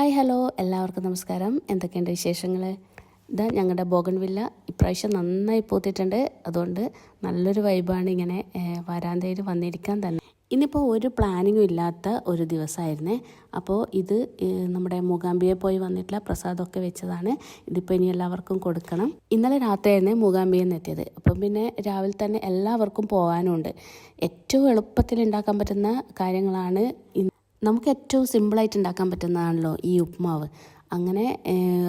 Hi hello എല്ലാവർക്കും നമസ്കാരം. എന്തൊക്കെയുണ്ട് വിശേഷങ്ങൾ ഇതാ ഞങ്ങളുടെ ബോഗൺവില്ല ഇപ്രാവശ്യം നന്നായി പൂത്തിട്ടുണ്ട്. അതുകൊണ്ട് നല്ലൊരു വൈബാണ് ഇങ്ങനെ വരാന്തയിൽ വന്നിരിക്കാൻ തന്നെ. ഇന്നിപ്പോൾ ഒരു പ്ലാനിങ്ങും ഇല്ലാത്ത ഒരു ദിവസമായിരുന്നേ അപ്പോൾ ഇത് നമ്മുടെ മൂകാംബിയെ പോയി വന്നിട്ടുള്ള പ്രസാദമൊക്കെ വെച്ചതാണ്. ഇതിപ്പോൾ ഇനി എല്ലാവർക്കും കൊടുക്കണം. ഇന്നലെ രാത്രിയായിരുന്നേ മൂകാംബിയിൽ നിന്ന് എത്തിയത് അപ്പം പിന്നെ രാവിലെ തന്നെ എല്ലാവർക്കും പോകാനുണ്ട് ഏറ്റവും എളുപ്പത്തിൽ ഉണ്ടാക്കാൻ പറ്റുന്ന കാര്യങ്ങളാണ് നമുക്ക് ഏറ്റവും സിമ്പിളായിട്ട് ഉണ്ടാക്കാൻ പറ്റുന്നതാണല്ലോ ഈ ഉപ്പുമാവ് അങ്ങനെ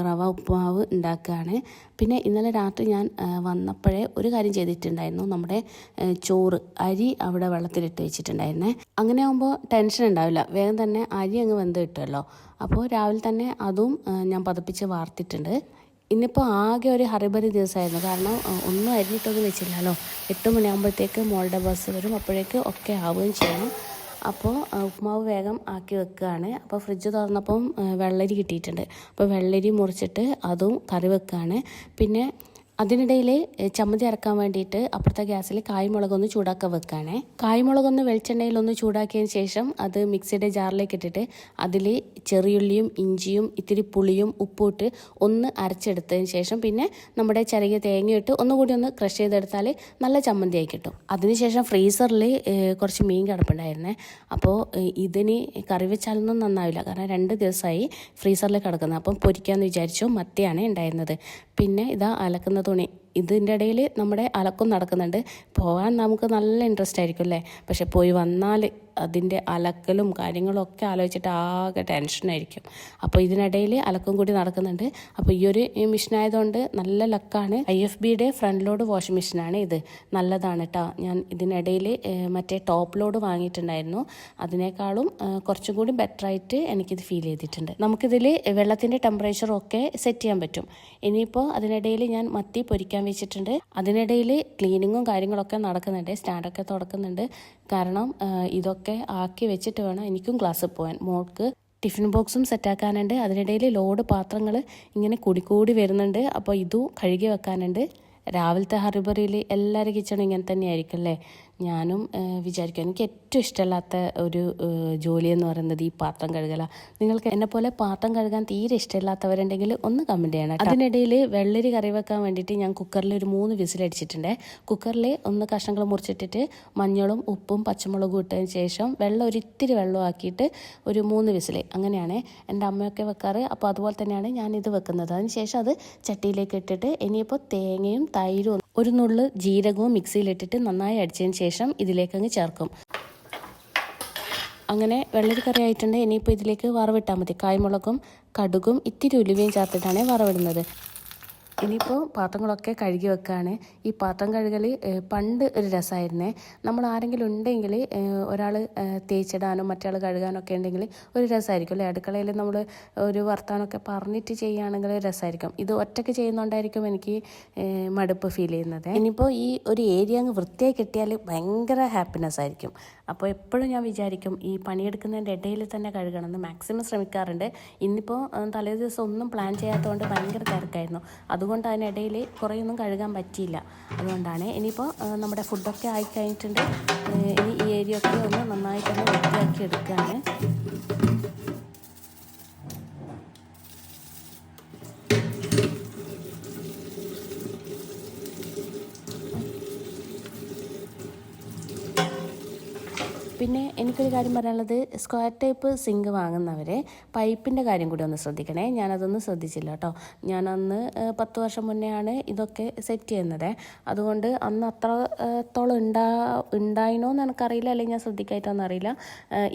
റവ ഉപ്പുമാവ് ഉണ്ടാക്കുകയാണ്. പിന്നെ ഇന്നലെ രാത്രി ഞാൻ വന്നപ്പോഴേ ഒരു കാര്യം ചെയ്തിട്ടുണ്ടായിരുന്നു. നമ്മുടെ ചോറ് അരി അവിടെ വെള്ളത്തിലിട്ട് വെച്ചിട്ടുണ്ടായിരുന്നേ. അങ്ങനെ ആകുമ്പോൾ ടെൻഷൻ ഉണ്ടാവില്ല. വേഗം തന്നെ അരി അങ്ങ് വെന്ത് കിട്ടുമല്ലോ അപ്പോൾ രാവിലെ തന്നെ അതും ഞാൻ പതപ്പിച്ച് വാർത്തിട്ടുണ്ട്. ഇന്നിപ്പോൾ ആകെ ഒരു ഹറിബറി ദിവസമായിരുന്നു. കാരണം ഒന്നും അരിഞ്ഞിട്ടൊന്നും വെച്ചില്ലല്ലോ. എട്ട് മണിയാകുമ്പോഴത്തേക്ക് മോളുടെ ബസ് വരും. അപ്പോഴേക്ക് ഒക്കെ ആവുകയും ചെയ്യണം. അപ്പോൾ ഉപ്പുമാവ് വേഗം ആക്കി വെക്കുകയാണ്. അപ്പോൾ ഫ്രിഡ്ജ് തുറന്നപ്പം വെള്ളരി കിട്ടിയിട്ടുണ്ട്. അപ്പോൾ വെള്ളരി മുറിച്ചിട്ട് അതും കറി വെക്കുകയാണ്. പിന്നെ അതിനിടയിൽ ചമ്മന്തി അരക്കാൻ വേണ്ടിയിട്ട് അപ്പുറത്തെ ഗ്യാസിൽ കായ്മുളകൊന്ന് ചൂടാക്കാൻ വെക്കുകയാണേ കായ്മുളകൊന്ന് വെളിച്ചെണ്ണയിലൊന്ന് ചൂടാക്കിയതിന് ശേഷം അത് മിക്സിയുടെ ജാറിലേക്ക് ഇട്ടിട്ട് അതിൽ ചെറിയുള്ളിയും ഇഞ്ചിയും ഇത്തിരി പുളിയും ഉപ്പും ഇട്ട് ഒന്ന് അരച്ചെടുത്തതിന് ശേഷം പിന്നെ നമ്മുടെ ചെറിയ തേങ്ങയിട്ട് ഒന്നുകൂടി ഒന്ന് ക്രഷ് ചെയ്തെടുത്താൽ നല്ല ചമ്മന്തിയായി കിട്ടും. അതിനുശേഷം ഫ്രീസറിൽ കുറച്ച് മീൻ കിടപ്പുണ്ടായിരുന്നേ. അപ്പോൾ ഇതിന് കറി വെച്ചാലൊന്നും നന്നാവില്ല. കാരണം രണ്ട് ദിവസമായി ഫ്രീസറിൽ കിടക്കുന്നത് അപ്പം പൊരിക്കാമെന്ന് വിചാരിച്ചു മത്തിയാണ് ഉണ്ടായിരുന്നത്. പിന്നെ ഇതാ അലക്കുന്ന തുണി. ഇതിന്റെ ഇടയിൽ നമ്മുടെ അലക്കും നടക്കുന്നുണ്ട്. പോകാൻ നമുക്ക് നല്ല ഇൻട്രസ്റ്റ് ആയിരിക്കും അല്ലേ? പക്ഷെ പോയി വന്നാൽ അതിന്റെ അലക്കലും കാര്യങ്ങളും ഒക്കെ ആലോചിച്ചിട്ട് ആകെ ടെൻഷനായിരിക്കും അപ്പോൾ ഇതിനിടയിൽ അലക്കും കൂടി നടക്കുന്നുണ്ട്. അപ്പോൾ ഈ ഒരു മെഷീൻ ആയതുകൊണ്ട് നല്ല ലക്കാണ് ഐ എഫ് ബിയുടെ ഫ്രണ്ട് ലോഡ് വാഷിംഗ് മെഷീനാണ് ഇത്. നല്ലതാണ് കേട്ടോ ഞാൻ ഇതിനിടയിൽ മറ്റേ ടോപ്പ് ലോഡ് വാങ്ങിയിട്ടുണ്ടായിരുന്നു. അതിനേക്കാളും കുറച്ചും കൂടി ബെറ്റർ ആയിട്ട് എനിക്കിത് ഫീൽ ചെയ്തിട്ടുണ്ട്. നമുക്കിതിൽ വെള്ളത്തിന്റെ ടെമ്പറേച്ചറും ഒക്കെ സെറ്റ് ചെയ്യാൻ പറ്റും. ഇനിയിപ്പോൾ അതിനിടയിൽ ഞാൻ മത്തി പൊരിക്കാൻ വെച്ചിട്ടുണ്ട്. അതിനിടയിൽ ക്ലീനിങ്ങും കാര്യങ്ങളൊക്കെ നടക്കുന്നുണ്ട്. സ്റ്റാൻഡൊക്കെ തുടക്കുന്നുണ്ട്. കാരണം ഇതൊക്കെ ആക്കി വെച്ചിട്ട് വേണം എനിക്കും ക്ലാസ്സിൽ പോകാൻ മോൾക്ക് ടിഫിൻ ബോക്സും സെറ്റാക്കാനുണ്ട്. അതിനിടയിൽ ലോഡ് പാത്രങ്ങൾ ഇങ്ങനെ കൂടിക്കൂടി വരുന്നുണ്ട്. അപ്പോൾ ഇതും കഴുകി വെക്കാനുണ്ട്. രാവിലത്തെ ഹറിബറിയിൽ എല്ലാവരുടെ കിച്ചണും ഇങ്ങനെ തന്നെയായിരിക്കും അല്ലേ? ഞാനും വിചാരിക്കും എനിക്ക് ഏറ്റവും ഇഷ്ടമല്ലാത്ത ഒരു ജോലി എന്ന് പറയുന്നത് ഈ പാത്രം കഴുകല. നിങ്ങൾക്ക് എന്നെ പോലെ പാത്രം കഴുകാൻ തീരെ ഇഷ്ടമില്ലാത്തവരുണ്ടെങ്കിൽ ഒന്ന് കമന്റ് ചെയ്യണം അതിനിടയിൽ വെള്ളരി കറി വെക്കാൻ വേണ്ടിയിട്ട് ഞാൻ കുക്കറിൽ ഒരു മൂന്ന് വിസിലടിച്ചിട്ടുണ്ട് കുക്കറിൽ ഒന്ന് കഷ്ണങ്ങൾ മുറിച്ചിട്ടിട്ട് മഞ്ഞളും ഉപ്പും പച്ചമുളകും ഇട്ടതിന് ശേഷം വെള്ളം ഒരു ഇത്തിരി വെള്ളം ആക്കിയിട്ട് ഒരു മൂന്ന് വിസിൽ അങ്ങനെയാണ് എന്റെ അമ്മയൊക്കെ വെക്കാറ്. അപ്പോൾ അതുപോലെ തന്നെയാണ് ഞാനിത് വെക്കുന്നത്. അതിന് ശേഷം അത് ചട്ടിയിലേക്ക് ഇട്ടിട്ട് ഇനിയിപ്പോൾ തേങ്ങയും തൈരും ഒരു നുള്ള് ജീരകവും മിക്സിയിലിട്ടിട്ട് നന്നായി അടിച്ചതിന് ശേഷം ഇതിലേക്ക് അങ്ങ് ചേർക്കും. അങ്ങനെ വെള്ളരി കറി ആയിട്ടുണ്ട്. ഇനിയിപ്പോൾ ഇതിലേക്ക് വറവിട്ടാൽ മതി. കായ്മുളകും കടുകും ഇത്തിരി ഉലുവയും ചേർത്തിട്ടാണ് വറവിടുന്നത്. ഇനിയിപ്പോൾ പാത്രങ്ങളൊക്കെ കഴുകി വെക്കുകയാണ് ഈ പാത്രം കഴുകൽ പണ്ട് ഒരു രസമായിരുന്നേ നമ്മൾ ആരെങ്കിലും ഉണ്ടെങ്കിൽ ഒരാൾ തേച്ചിടാനും മറ്റേ കഴുകാനോ ഒക്കെ ഉണ്ടെങ്കിൽ ഒരു രസമായിരിക്കും അല്ലേ? അടുക്കളയിൽ നമ്മൾ ഒരു വർത്താനമൊക്കെ പറഞ്ഞിട്ട് ചെയ്യുകയാണെങ്കിൽ രസമായിരിക്കും ഇത് ഒറ്റയ്ക്ക് ചെയ്യുന്നതുകൊണ്ടായിരിക്കും എനിക്ക് മടുപ്പ് ഫീൽ ചെയ്യുന്നത്. ഇനിയിപ്പോൾ ഈ ഒരു ഏരിയ അങ്ങ് വൃത്തിയായി കിട്ടിയാൽ ഭയങ്കര ഹാപ്പിനെസ് ആയിരിക്കും. അപ്പോൾ എപ്പോഴും ഞാൻ വിചാരിക്കും ഈ പണിയെടുക്കുന്നതിന്റെ ഇടയിൽ തന്നെ കഴുകണം എന്ന് മാക്സിമം ശ്രമിക്കാറുണ്ട്. ഇന്നിപ്പോൾ തലേ ദിവസം ഒന്നും പ്ലാൻ ചെയ്യാത്തതുകൊണ്ട് ഭയങ്കര തിരക്കായിരുന്നു. അതുകൊണ്ട് അതിനിടയിൽ കുറേയൊന്നും കഴുകാൻ പറ്റിയില്ല. അതുകൊണ്ടാണ് ഇനിയിപ്പോൾ നമ്മുടെ ഫുഡൊക്കെ ആയിക്കഴിഞ്ഞിട്ടുണ്ട് ഇനി ഈ ഏരിയ ഒക്കെ ഒന്ന് നന്നായിട്ടൊന്ന് വൃത്തിയാക്കി എടുക്കുകയാണ്. പിന്നെ എനിക്കൊരു കാര്യം പറയാനുള്ളത് സ്ക്വയർ ടൈപ്പ് സിങ്ക് വാങ്ങുന്നവരെ പൈപ്പിന്റെ കാര്യം കൂടി ഒന്ന് ശ്രദ്ധിക്കണേ. ഞാനതൊന്നും ശ്രദ്ധിച്ചില്ല കേട്ടോ. ഞാനന്ന് പത്ത് വർഷം മുന്നെയാണ് ഇതൊക്കെ സെറ്റ് ചെയ്യുന്നത്. അതുകൊണ്ട് അന്ന് അത്രത്തോളം ഉണ്ടാ ഉണ്ടായിനോ എന്ന് എനിക്കറിയില്ല. അല്ലെങ്കിൽ ഞാൻ ശ്രദ്ധിക്കായിട്ടൊന്നും അറിയില്ല.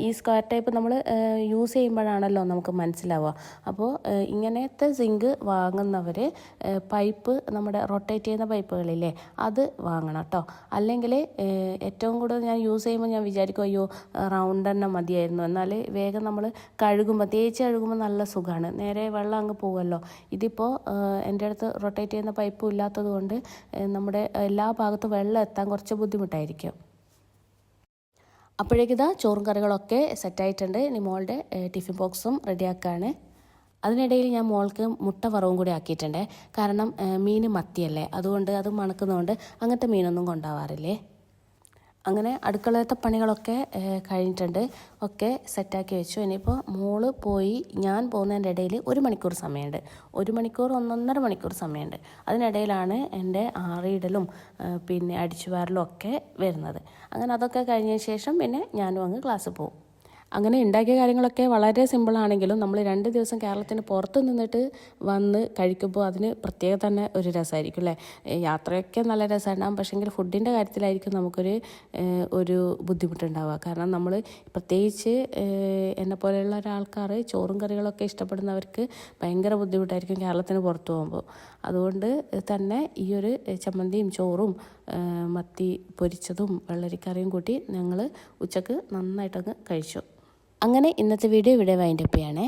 ഈ സ്ക്വയർ ടൈപ്പ് നമ്മൾ യൂസ് ചെയ്യുമ്പോഴാണല്ലോ നമുക്ക് മനസ്സിലാവുക. അപ്പോൾ ഇങ്ങനത്തെ സിങ്ക് വാങ്ങുന്നവർ പൈപ്പ് നമ്മുടെ റൊട്ടേറ്റ് ചെയ്യുന്ന പൈപ്പുകളില്ലേ അത് വാങ്ങണം കേട്ടോ. അല്ലെങ്കിൽ ഏറ്റവും കൂടുതൽ ഞാൻ യൂസ് ചെയ്യുമ്പോൾ ഞാൻ വിചാരിക്കും അയ്യോ റൗണ്ട് തന്നെ മതിയായിരുന്നു. എന്നാൽ വേഗം നമ്മൾ കഴുകുമ്പോൾ തേച്ച് കഴുകുമ്പോൾ നല്ല സുഖമാണ് നേരെ വെള്ളം അങ്ങ് പോകുമല്ലോ ഇതിപ്പോൾ എന്റെ അടുത്ത് റൊട്ടേറ്റ് ചെയ്യുന്ന പൈപ്പും ഇല്ലാത്തത് കൊണ്ട് നമ്മുടെ എല്ലാ ഭാഗത്തും വെള്ളം എത്താൻ കുറച്ച് ബുദ്ധിമുട്ടായിരിക്കും. അപ്പോഴേക്കിതാ ചോറും കറികളൊക്കെ സെറ്റായിട്ടുണ്ട് ഇനി മോളുടെ ടിഫിൻ ബോക്സും റെഡിയാക്കുകയാണ് അതിനിടയിൽ ഞാൻ മോൾക്ക് മുട്ട വറവും കൂടി ആക്കിയിട്ടുണ്ട്. കാരണം മീൻ മത്തിയല്ലേ? അതുകൊണ്ട് അത് മണക്കുന്നതുകൊണ്ട് അങ്ങനത്തെ മീനൊന്നും കൊണ്ടുപോകാറില്ലേ അങ്ങനെ അടുക്കളത്തെ പണികളൊക്കെ കഴിഞ്ഞിട്ടുണ്ട്. ഒക്കെ സെറ്റാക്കി വെച്ചു. ഇനിയിപ്പോൾ മോൾ പോയി ഞാൻ പോകുന്നതിന്റെ ഇടയിൽ ഒരു മണിക്കൂർ സമയമുണ്ട്. ഒരു മണിക്കൂർ ഒന്നൊന്നര മണിക്കൂർ സമയമുണ്ട്. അതിനിടയിലാണ് എന്റെ ആറിയിടലും പിന്നെ അടിച്ചുവാരലും ഒക്കെ വരുന്നത്. അങ്ങനെ അതൊക്കെ കഴിഞ്ഞ ശേഷം പിന്നെ ഞാനും അങ്ങ് ക്ലാസ്സിൽ പോകും. അങ്ങനെ ഉണ്ടാക്കിയ കാര്യങ്ങളൊക്കെ വളരെ സിമ്പിളാണെങ്കിലും നമ്മൾ രണ്ട് ദിവസം കേരളത്തിന് പുറത്ത് നിന്നിട്ട് വന്ന് കഴിക്കുമ്പോൾ അതിന് പ്രത്യേക തന്നെ ഒരു രസമായിരിക്കും അല്ലേ? യാത്രയൊക്കെ നല്ല രസമുണ്ടാകും പക്ഷേങ്കിൽ ഫുഡിന്റെ കാര്യത്തിലായിരിക്കും നമുക്കൊരു ഒരു ബുദ്ധിമുട്ടുണ്ടാവുക. കാരണം നമ്മൾ പ്രത്യേകിച്ച് എന്നെ പോലെയുള്ള ഒരാൾക്കാർ ചോറും കറികളൊക്കെ ഇഷ്ടപ്പെടുന്നവർക്ക് ഭയങ്കര ബുദ്ധിമുട്ടായിരിക്കും കേരളത്തിന് പുറത്ത് പോകുമ്പോൾ അതുകൊണ്ട് തന്നെ ഈ ഒരു ചമ്മന്തിയും ചോറും മത്തി പൊരിച്ചതും വെള്ളരിക്കറിയും കൂട്ടി ഞങ്ങൾ ഉച്ചയ്ക്ക് നന്നായിട്ടങ്ങ് കഴിച്ചു. അങ്ങനെ ഇന്നത്തെ വീഡിയോ ഇവിടെ വൈൻഡപ്പ് ചെയ്യണേ.